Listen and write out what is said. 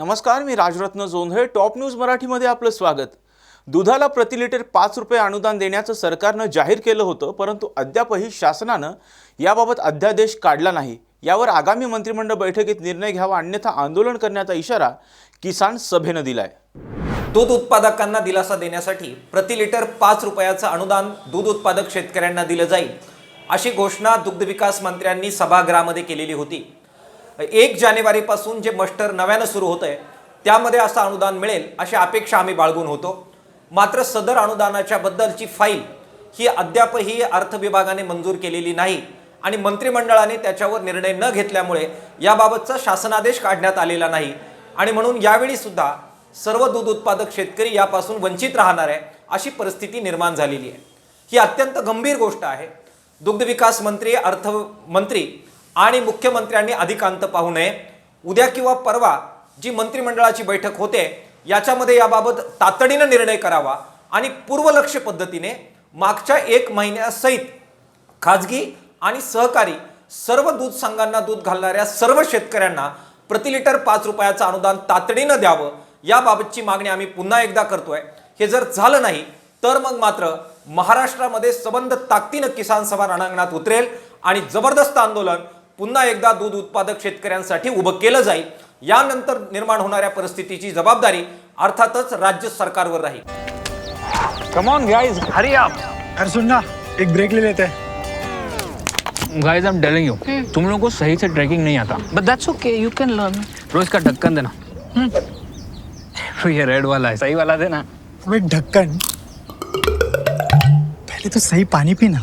नमस्कार मी Rajratna Jondhale. Top news मराठीमध्ये आपलं स्वागत. दुधाला प्रति लिटर पाच रुपये अनुदान देण्याचं सरकारनं जाहीर केलं होतं परंतु अद्यापही शासनानं याबाबत अध्यादेश काढला नाही. यावर आगामी मंत्रिमंडळ बैठकीत निर्णय घ्यावा अन्यथा आंदोलन करण्याचा इशारा किसान सभेनं दिलाय. दूध उत्पादकांना दिलासा देण्यासाठी प्रति लिटर पाच रुपयाचं अनुदान दूध उत्पादक शेतकऱ्यांना दिलं जाईल अशी घोषणा दुग्ध विकास मंत्र्यांनी सभागृहामध्ये केलेली होती. एक जानेवारीपासून जे मस्टर नव्यानं सुरू होत आहे त्यामध्ये असं अनुदान मिळेल अशी अपेक्षा आम्ही बाळगून होतो. मात्र सदर अनुदानाच्या बद्दलची फाईल ही अद्यापही अर्थ विभागाने मंजूर केलेली नाही आणि मंत्रिमंडळाने त्याच्यावर निर्णय न घेतल्यामुळे याबाबतचा शासनादेश काढण्यात आलेला नाही. आणि म्हणून यावेळी सुद्धा सर्व दूध उत्पादक शेतकरी यापासून वंचित राहणार आहे अशी परिस्थिती निर्माण झालेली आहे. ही अत्यंत गंभीर गोष्ट आहे. दुग्ध विकास मंत्री अर्थमंत्री आणि मुख्यमंत्र्यांनी अधिकांत पाहू नये. उद्या किंवा परवा जी मंत्रिमंडळाची बैठक होते याच्यामध्ये याबाबत तातडीनं निर्णय करावा आणि पूर्वलक्ष पद्धतीने मागच्या एक महिन्यासहित खाजगी आणि सहकारी सर्व दूध संघांना दूध घालणाऱ्या सर्व शेतकऱ्यांना प्रति लिटर पाच रुपयाचं अनुदान तातडीनं द्यावं याबाबतची मागणी आम्ही पुन्हा एकदा करतोय. हे जर झालं नाही तर मग मात्र महाराष्ट्रामध्ये सबंध ताकदीनं किसान सभा रणांगणात उतरेल आणि जबरदस्त आंदोलन पुन्हा एकदा दूध उत्पादक शेतकऱ्यांसाठी उभं केलं जाईल. यानंतर निर्माण होणाऱ्या परिस्थितीची जबाबदारी अर्थातच राज्य सरकारवर राहील. कम ऑन गाइस हरी आप अरे सुन ना एक ब्रेक ले लेते. हैं guys I am telling you तुम लोगों को सही से ट्रैकिंग नहीं आता. But that's okay, you can learn. रोज का ढक्कन देना. तो ये रेड वाला है सही वाला देना. ढक्कन पहले तो सही पानी पीना.